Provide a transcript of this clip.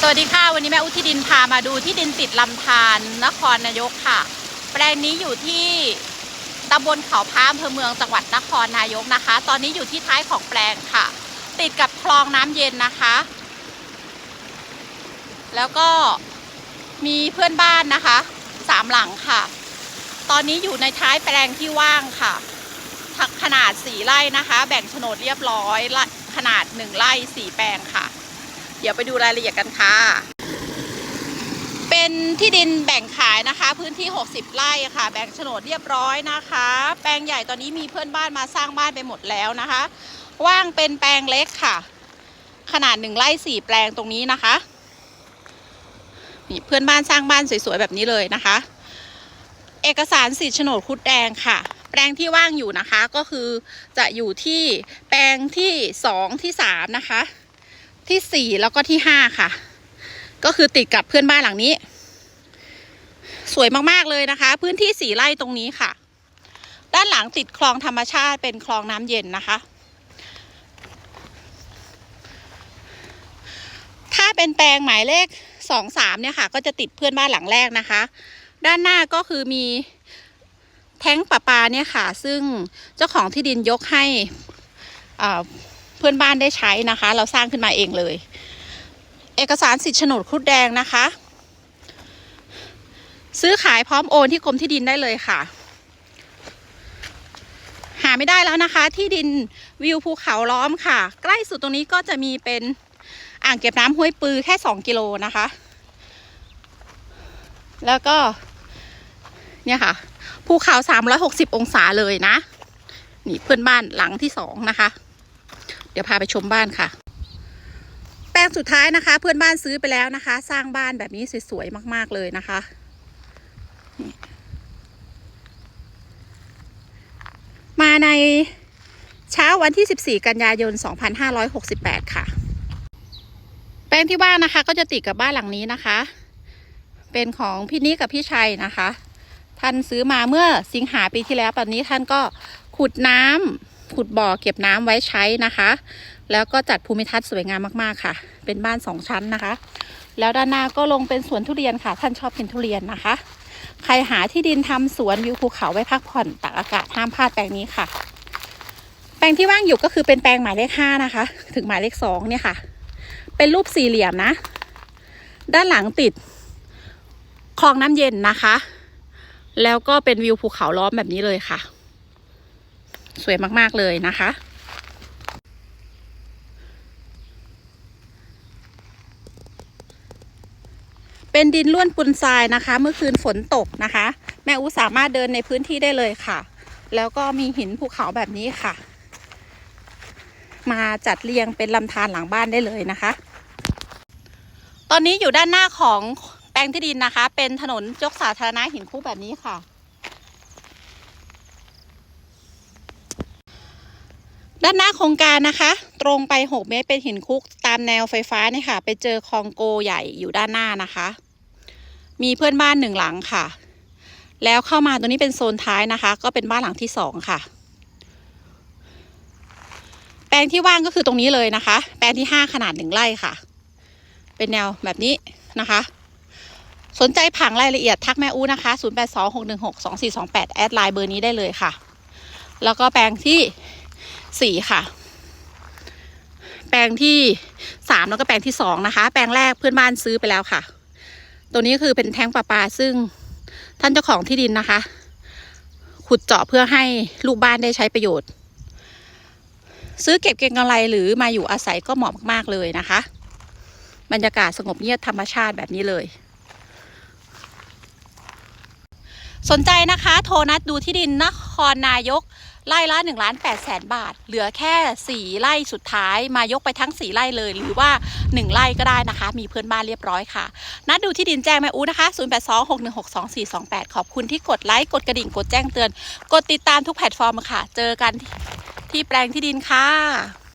สวัสดีค่ะ วันนี้แม่อุทิดินพามาดูที่ดินติดลำธารนครนายกค่ะ แปลงนี้อยู่ที่ตำบลเขาพระอำเภอเมืองจังหวัดนครนายกนะคะ ตอนนี้อยู่ที่ท้ายของแปลงค่ะ ติดกับคลองน้ำเย็นนะคะ แล้วก็มีเพื่อนบ้านนะคะสามหลังค่ะ ตอนนี้อยู่ในท้ายแปลงที่ว่างค่ะขนาดสี่ไร่นะคะ แบ่งโฉนดเรียบร้อยขนาดหนึ่งไร่สี่แปลงค่ะ เดี๋ยวไปดูรายละเอียดกันค่ะ เป็นที่ดินแบ่งขายนะคะ พื้นที่ 60 ไร่ค่ะ แบ่งโฉนดเรียบร้อยนะคะ แปลงใหญ่ตอนนี้มีเพื่อนบ้านมาสร้างบ้านไปหมดแล้วนะคะ ว่างเป็นแปลงเล็กค่ะ ขนาดหนึ่งไร่สี่แปลงตรงนี้นะคะนี่เพื่อนบ้านสร้างบ้านสวยๆแบบนี้เลยนะคะ เอกสารสิทธิ์โฉนดคุดแดงค่ะ แปลงที่ว่างอยู่นะคะก็คือจะอยู่ที่แปลงที่สองที่สามนะคะ ที่สี่แล้วก็ที่ห้าค่ะ ก็คือติดกับเพื่อนบ้านหลังนี้ สวยมากๆเลยนะคะ พื้นที่สี่ไร่ตรงนี้ค่ะ ด้านหลังติดคลองธรรมชาติเป็นคลองน้ำเย็นนะคะ ถ้าเป็นแปลงหมายเลขสองสามเนี่ยค่ะ ก็จะติดเพื่อนบ้านหลังแรกนะคะ ด้านหน้าก็คือมีแท้งประปาเนี่ยค่ะ ซึ่งเจ้าของที่ดินยกให้อ่า เพื่อนบ้านได้ใช้นะคะ เราสร้างขึ้นมาเองเลย เอกสารสิทธิ์โฉนดครุฑแดงนะคะ ซื้อขายพร้อมโอนที่กรมที่ดินได้เลยค่ะ หาไม่ได้แล้วนะคะ ที่ดินวิวภูเขาล้อมค่ะ ใกล้สุดตรงนี้ก็จะมีเป็นอ่างเก็บน้ำห้วยปือแค่ 2 กิโลนะคะ แล้วก็ เนี่ยค่ะ ภูเขา 360 องศาเลยนะ นี่เพื่อนบ้านหลังที่สองนะคะ ดี๋ยวพาไปชมบ้านค่ะ แปลงสุดท้ายนะคะ เพื่อนบ้านซื้อไปแล้วนะคะ สร้างบ้านแบบนี้สวยๆมาก ๆเลยนะคะมาในเช้าวันที่ 14 กันยายน 2568 ค่ะ แปลงที่ว่างนะคะ ก็จะติดกับบ้านหลังนี้นะคะ เป็นของพี่นิกกับพี่ชัยนะคะ ท่านซื้อมาเมื่อสิงหาปีที่แล้วตอนนี้ท่านก็ขุดน้ำ ขุดบ่อเก็บน้ำไว้ใช้นะคะ แล้วก็จัดภูมิทัศน์สวยงามมากๆค่ะ เป็นบ้านสองชั้นนะคะ แล้วด้านหน้าก็ลงเป็นสวนทุเรียนค่ะ ท่านชอบกินทุเรียนนะคะ ใครหาที่ดินทำสวนวิวภูเขาไว้พักผ่อนตากอากาศห้ามพลาดแปลงนี้ค่ะ แปลงที่ว่างอยู่ก็คือเป็นแปลงหมายเลขห้านะคะ ถึงหมายเลขสองเนี่ยค่ะ เป็นรูปสี่เหลี่ยมนะ ด้านหลังติดคลองน้ำเย็นนะคะ แล้วก็เป็นวิวภูเขาล้อมแบบนี้เลยค่ะ สวยมากๆเลยนะคะ เป็นดินล้วนปุนทรายนะคะ เมื่อคืนฝนตกนะคะ แม่อูสามารถเดินในพื้นที่ได้เลยค่ะ แล้วก็มีหินภูเขาแบบนี้ค่ะ มาจัดเรียงเป็นลำธารหลังบ้านได้เลยนะคะ ตอนนี้อยู่ด้านหน้าของแปลงที่ดินนะคะ เป็นถนนยกสาธารณะหินคุกแบบนี้ค่ะ ด้านหน้าโครงการนะคะ ตรงไป 6 เมตรเป็นหินคุกตามแนวไฟฟ้านี่ค่ะ ไปเจอคลองโกใหญ่อยู่ด้านหน้านะคะ มีเพื่อนบ้านหนึ่งหลังค่ะ แล้วเข้ามาตรงนี้เป็นโซนท้ายนะคะ ก็เป็นบ้านหลังที่สองค่ะ แปลงที่ว่างก็คือตรงนี้เลยนะคะ แปลงที่5ขนาดหนึ่งไร่ค่ะ เป็นแนวแบบนี้นะคะ สนใจผังรายละเอียดทักแม่อู้นะคะ 0826162428 แอดไลน์เบอร์นี้ได้เลยค่ะ แล้วก็แปลงที่ 4ค่ะ แปลงที่3แล้วก็แปลงที่2นะคะ แปลงแรกเพื่อนบ้านซื้อไปแล้วค่ะ ตัวนี้คือเป็นแท้งประปาซึ่งท่านเจ้าของที่ดินนะคะ ขุดเจาะเพื่อให้ลูกบ้านได้ใช้ประโยชน์ ซื้อเก็บเก็งกำไรหรือมาอยู่อาศัยก็เหมาะมากๆเลยนะคะ บรรยากาศสงบเงียบธรรมชาติแบบนี้เลยสนใจนะคะ โทรนัดดูที่ดินนครนายก ไร่ละ1นึ่งล้านแปดแสนบาท เหลือแค่ 4 ไร่สุดท้ายมายกไปทั้ง 4 ไร่เลย หรือว่า 1 ไร่ก็ได้นะคะ มีเพื่อนบ้านเรียบร้อยค่ะ นัดดูที่ดินแจ้งแม่อูนะคะ 0826162428 ขอบคุณที่กดไลค์ กดกระดิ่ง กดแจ้งเตือน กดติดตามทุกแพลตฟอร์มค่ะ เจอกันที่แปลงที่ดินค่ะ